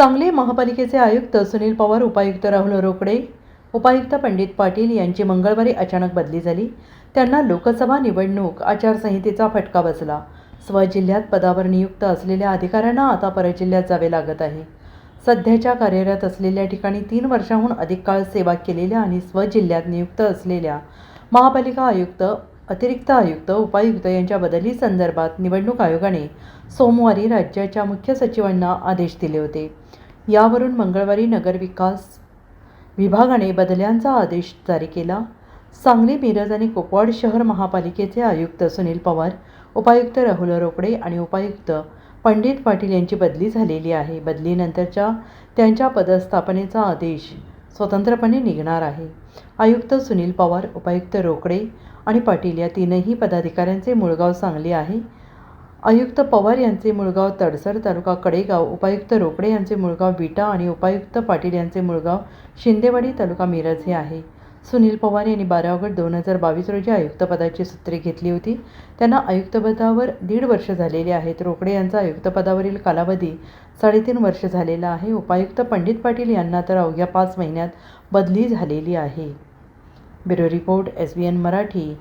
सांगली महापालिकेचे आयुक्त सुनील पवार उपायुक्त राहुल रोकडे उपायुक्त पंडित पाटील यांची मंगळवारी अचानक बदली झाली. त्यांना लोकसभा निवडणूक आचारसंहितेचा फटका बसला. स्वजिल्ह्यात पदावर नियुक्त असलेल्या अधिकाऱ्यांना आता परजिल्ह्यात जावे लागत आहे. सध्याच्या कार्यरत असलेल्या ठिकाणी तीन वर्षांहून अधिक काळ सेवा केलेल्या आणि स्वजिल्ह्यात नियुक्त असलेल्या महापालिका आयुक्त अतिरिक्त आयुक्त उपायुक्त यांच्या बदली संदर्भात निवडणूक आयोगाने सोमवारी राज्याच्या मुख्य सचिवांना आदेश दिले होते. यावरून मंगळवारी नगरविकास विभागाने बदल्यांचा आदेश जारी केला. सांगली मिरज आणि कुपवाड शहर महापालिकेचे आयुक्त सुनील पवार उपायुक्त राहुल रोकडे आणि उपायुक्त पंडित पाटील यांची बदली झालेली आहे. बदलीनंतरच्या त्यांच्या पदस्थापनेचा आदेश स्वतंत्रपणे निघणार आहे. आयुक्त सुनील पवार उपायुक्त रोकडे आणि पाटील या तीनही पदाधिकाऱ्यांचे मुळगाव सांगली आहे. आयुक्त पवार यांचे मुळगाव तडसर तालुका कडेगाव उपायुक्त रोकडे यांचे मुळगाव विटा आणि उपायुक्त पाटील यांचे मुळगाव शिंदेवाडी तालुका मिरज हे आहे. सुनील पवार यांनी बारा ऑगस्ट दोन हजार बावीस रोजी आयुक्तपदाची सूत्रे घेतली होती. त्यांना आयुक्तपदावर दीड वर्ष झालेले आहेत. रोकडे यांचा आयुक्तपदावरील कालावधी साडेतीन वर्ष झालेला आहे. उपायुक्त पंडित पाटील यांना तर अवघ्या पाच महिन्यात बदली झालेली आहे. Bureau report S B N Marathi.